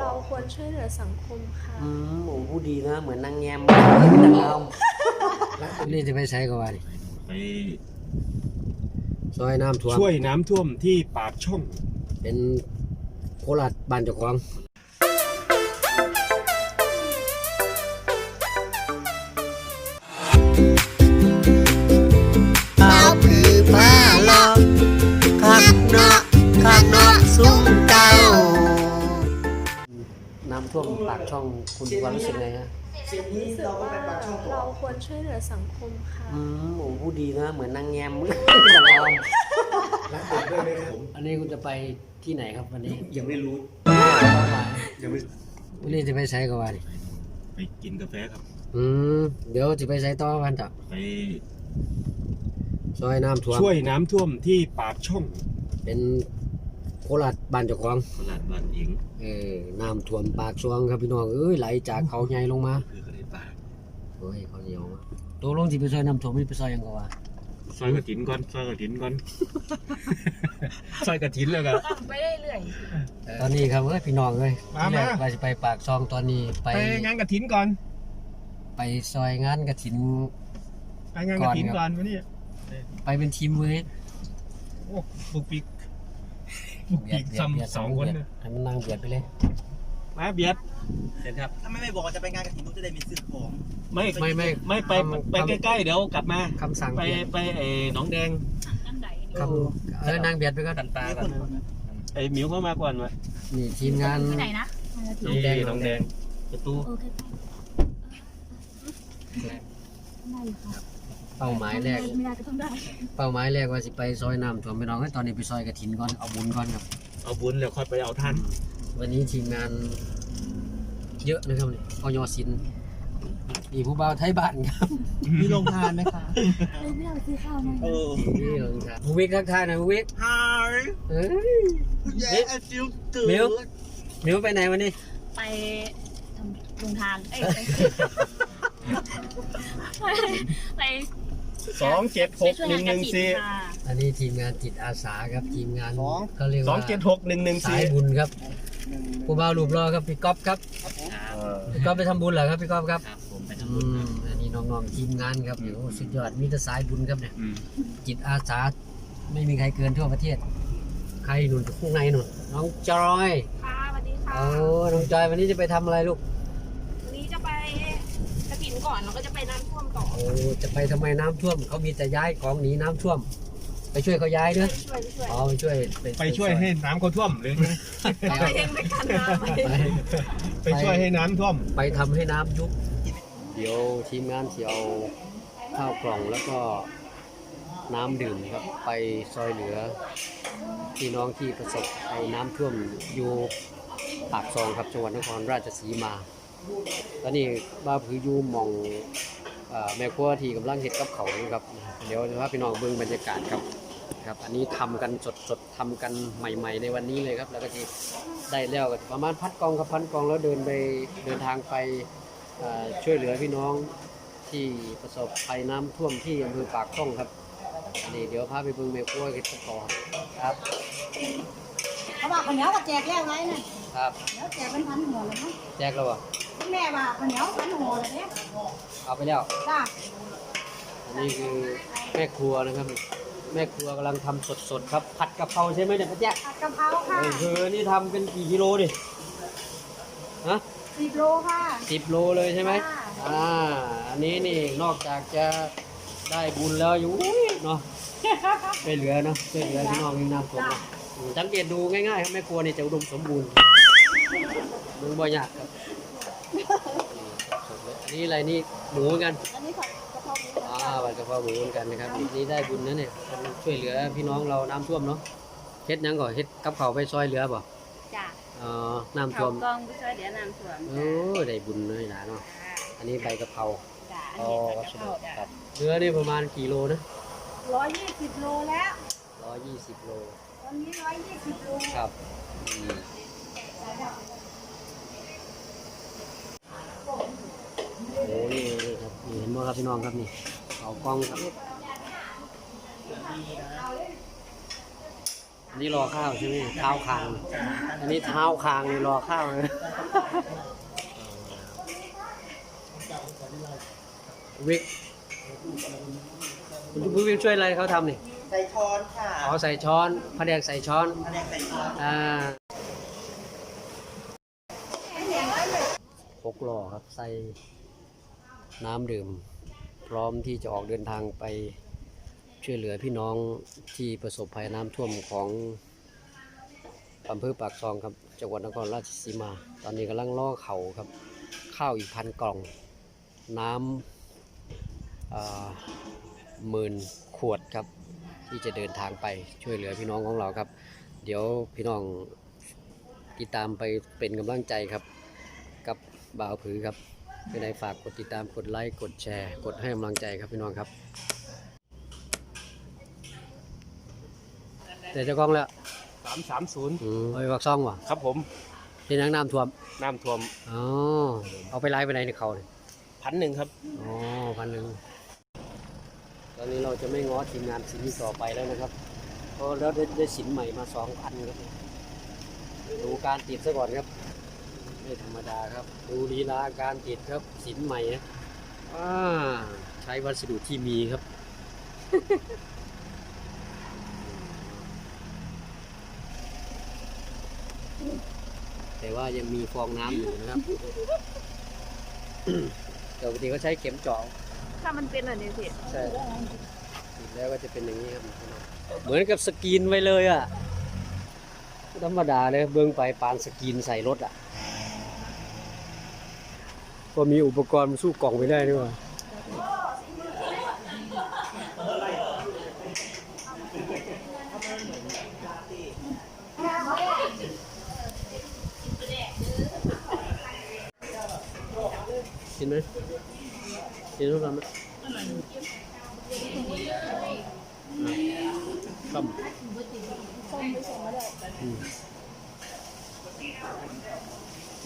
เราควรช่วยเหลือสังคมค่ะ อืมโอ้พูดดีนะ เหมือนนางแงมนางงามนี่จะไปใช้กับว่านี่ไปซอยน้ำท่วมช่วยน้ำท่วมที่ปากช่อง เป็นโคราชบ้านเจ้าของ ท่วมปากช่องคุณมีความรู้สึกไงฮะรู้สึกว่าเราควรช่วยเหลือสังคมค่ะ อืมโอ้พูดดีนะ เหมือนนางแงม นางงามรักผมด้วยไหมครับผมอันนี้คุณจะไปที่ไหนครับวันนี้ยังไม่รู้ ยังไม่วันนี้จะไปใช้กับว่านี่ไปกินกาแฟครับ อืมเดี๋ยวจะไปใช้ต่อวันต่อไปซอยน้ำท่วมช่วยน้ำท่วมที่ปากช่องเป็นโค ราชบ้านเจ้าของตลาดบ้านอิงเออน้ำท่วมปากช่วงครับพี่น้องเอ้ยไหลจากเขาใหญ่ลงมาคือเขาได้ปากเฮ้ยเขาเหนียวมาตกลงสิไปซอยน้ำท่วมไม่ไปซอยหยังก็ว่าซอยกระถินก่อนซอยกระถินก่อนซอยกระถินแล้วกันไปได้เรื่อยตอนนี้ครับเอ้ยพี่น้องเอ้ยมาที่แรกมาว่าจะไปปากซองตอนนี้ไปไปงานกระถินก่อน ไปซอยงานกระถิน ไปงานกระถินก่ก่ออนนครับวันนี้ไปเป็นทีมเว้ยโอ้บุกปิก บุกปิกซ้ำสองคนเบียดนะให้มันนั่งเบียดไปเลยมาเบียดเห็นครับถ้าไม่ไม่บอกว่าจะไปงานกระถิ่นนุ๊กจะได้มีซื้อของ ไม่ไม่ไม่ไม่ไปไปใกล้ๆเดี๋ยวกลับมาคำสั่งไปเบียดไปไอ้หนองแดงคำเออนั่งเบียดไปก็กันตากันไอ้หมิวเข้ามาก่อนวะนี่ทีมงานที่ไหนนะหนองแดงหนองแดงประตูโอ เคเป้าหมายแรก ไม่ได้ก็ต้องได้เป้าหมายแรกว่าสิไปซอยน้ำท่วมพี่น้องเอ้ยตอนนี้ไปซอยกระถินก่อนเอาบุญก่อนครับ เอาบุญแล้วค่อยไปเอาท่าน วันนี้ทีมงาน เยอะนะครับนี่ออยศิลป์มีผู้บ่าวไทยบ้านครับมีโรงทานไหมคะไม่ได้ไปซื้อข้าวนะเออ นี่ลงครับผู้วิกทักทายหน่อยผู้วิกฮายเอ้ยแย่ไอฟิลตื่นมิวมิวไปไหนวันนี้ไปทำโรงทาน เอ้ยไปไป สองเจ็ดหกหนึ่งหนึ่งสี่ค่ะอันนี้ทีมงานจิตอาสาครับทีมงานก็เรียกสองว่าเจ็ดหกหนึ่งหนึ่งสาสี่ยบุญครับผู้บ่าวรูปรอครับพี่ก๊อฟครับพี่ก๊อฟไปทำบุญเหรอครับพี่ก๊อฟครับอืมอันนี้น้องๆทีมงานครับอยู่สุดยอดมีแต่สายบุญครับเนี่ยจิตอาสาไม่มีใครเกินทั่วประเทศ ใครหนุนข้างในหนุนน้องจอยค่ะสวัสดีค่ะโอ้น้องจอยวันนี้จะไปทำอะไรลูกวันนี้จะไป กระถินก่อนแล้วก็จะไปน้ำท่วมต่อโอ้จะไปทำไมน้ำท่วมเขามีแต่ย้ายของหนีน้ำท่วม ไปช่วยเขาย้ายด้วยช่วยไปช่วยอ๋อไปช่วยไปช่วยให้น้ำเขาท่วมหรือเอาไปเองไปกันน้ำไปไปไปช่วยให้น้ำท่วม ไปทำให้น้ำยุบ เดี๋ยวทีมงานเสียเอาข้าวกล่องแล้วก็น้ำดื่มครับ ไปซอยเหลือพี่น้องที่ประสบภัยน้ำท่วมอยู่ปากซองครับจังหวัดนครราชสีมา ตอนนี้บ้าพืออยู่หมองเอ่อแม่ครัวที่กำลังเฮ็ดกับเขาวอยู่ครับ เดี๋ยวจะพาพี่น้องเบิ่งบรรยากาศครับครับ อันนี้ทำกันสดๆทำกันใหม่ ๆ ในวันนี้เลยครับ แล้วก็ที่ได้แล้วก็ประมาณพัดกองกับพันกองแล้วเดินไปเดินทางไปเอ่อช่วยเหลือพี่น้องที่ประสบภัยน้ำท่วมที่อำเภอปากช่องครับอันนี้เดี๋ยวพาไปเบิ่งแม่ครัวเฮ็ดกับเขาวครับเขาบอกข้าวเหนียวก็แจกแล้วไงน่ะครับเดี๋ยวแจกเป็นพันหัวเลยมั้งแจกแล้วบ่คุณ แม่ว่าข้าวเหนียวพันหัวเลยเนี่ยเอาไปแล้ว จ้าอันนี้คือแม่ครัวนะครับ แม่ครัวกำลังทำสดๆครับ ผัดกะเพราใช่ไหมเนี่ยป้าแจ๊ะผัดกะเพราค่ะเออคือนี่ทำเป็นกี่กิโลดิฮะสิบโลค่ะ สิบโลเลยใช่ไหมค่ะอ่า อันนี้นี่นอกจากจะได้บุญแล้วอยู่เนาะช่วยเหลือเนาะช่วยเหลือพี่น้องที่น้ำท่วมเนาะอืมสังเกตดูง่ายๆครับแม่ครัวนี่จะอุดมสมบูรณ์มึงบ่ยากครับนี่สดๆเลยอั นนี้อะไรนี่หมูเหมือนกันอันนี้ผัดกะเพราหมูอ่าวันกะเพราหมูเหมือนกันนะครับนี่ได้บุญนะเนี่ยช่วยเหลือพี่น้องเราน้ำท่วมเนาะเฮ็ดหยังก่อนเฮ็ดกับเขาวไปซอยเหลือบ่จ้ะอ๋อน้ำท่เขาวมกองไปช่วยเดี๋ยวน้ำท่วมโอ้ได้บุญเลยนะเนาะอันนี้ใบกะเพราจ้ะอ๋ออันคนี้รับจะครัเข้าบเนื้อนี่ประมาณกี่โลนะร้อยยี่สิบโลแล้ว ร้อยยี่สิบโลตอนนี้ร้อยยี่สิบโลครับอืมโอ้นี่นี่ครับนี่เห็นบ่ ครับพี่น้องครับนี่เอากล้องครับอันนี้รอข้าวใช่ไหมเท้าคาง อันนี้เท้าคางนี่รอข้าวเลยวิกคุณผู้วิกช่วยอะไรเขาทำนี่ใส่ช้อนค่ะเอาใส่ช้อนพระแดงใส่ช้อนอันนี้ใส่ช้อนอ่าพกหล่อครับใส่น้ำดื่มพ ร้อมที่จะออกเดินทางไปช่วยเหลือพี่น้องที่ประสบภัยน้ำท่วมของอำเภอปากซองครับจังหวัดนครราชสีมา ตอนนี้กำลังล่อเขาครับ ข้าวอีกพันกล่อง น้ำหมื่นขวดครับ ที่จะเดินทางไปช่วยเหลือพี่น้องของเราครับ เดี๋ยวพี่น้องติดตามไปเป็นกำลังใจครับ กับบ่าวผือครับ เป็นไงฝากกดติดตามกดไลค์กดแชร์ กดให้กำลังใจครับพี่น้องครับเดี๋ยวเจะกล้องแล้วสามสามศูนย์อืมเอาไปวักซ่องวะครับผมที่นังน้ำท่วมน้ำท่วมอ๋อเอาไปไล่ไปไหนในเขาเนี่ยพันหนึ่งครับ อ๋อพันหนึ่งตอนนี้เราจะไม่ง้อทีมงานสินนี้ต่อไปแล้วนะครับ เพราะแล้วได้ได้สินใหม่มาสองพันครับดูการติดซะก่อนครับ ไม่ธรรมดาครับ ดูลีลาการติดครับสินใหม่นะอ่าใช้วัสดุที่มีครับ แต่ว่ายังมีฟองน้ำอยู่นะครับแต่ปกติเขาใช้เข็มเจาะถ้ามันเป็นอะไรสิใช่ติดแล้วก็จะเป็นอย่างนี้ครับเหมือนกับสกรีนไว้เลยอะธรรมดาเลยเบื้องไปปานสกรีนใส่รถอะ ก็มีอุปกรณ์มันสู้กล่องไม่ได้นี่หว่ากินไหมกินทุกคำไหมส้มอืม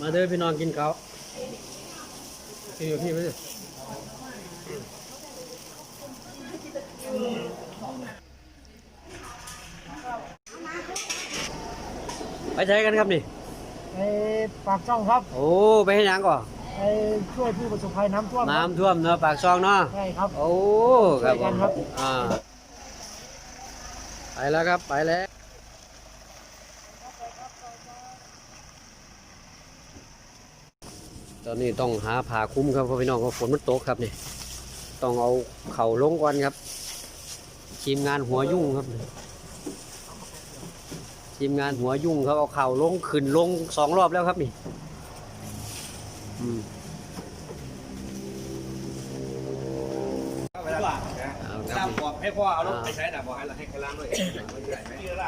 มาเด้อพี่น้องกินเขาวกิ นกับพี่ไหมเนี่ยไปใช้กันครับนี่ไอ้ปากช่องครับ โอ้ไปให้ยังก่อนไอ้ช่วยผู้ประสบภัยน้ำท่วมครับน้ำท่วมเนาะปากซองเนาะใช่ครับ โอ้ครับช่วยกันครับอ่าไปแล้วครับไปแล้ว ตอนนี้ต้องหาผ่าคุ้มครับเพราะพี่น้องก็ฝนมันตกครับนี่ต้องเอาเข่าลงก่อนครับ ทีมงานหัวยุ่งครับทีมงานหัวยุ่งครับเอาเข่าลงขึ้นลงสองรอบแล้วครับนี่อืมเอาครับอกให้พ่อเอารถไปใช้แต่บอกให้เราให้กระลังด้วยไม่ใช่ไหม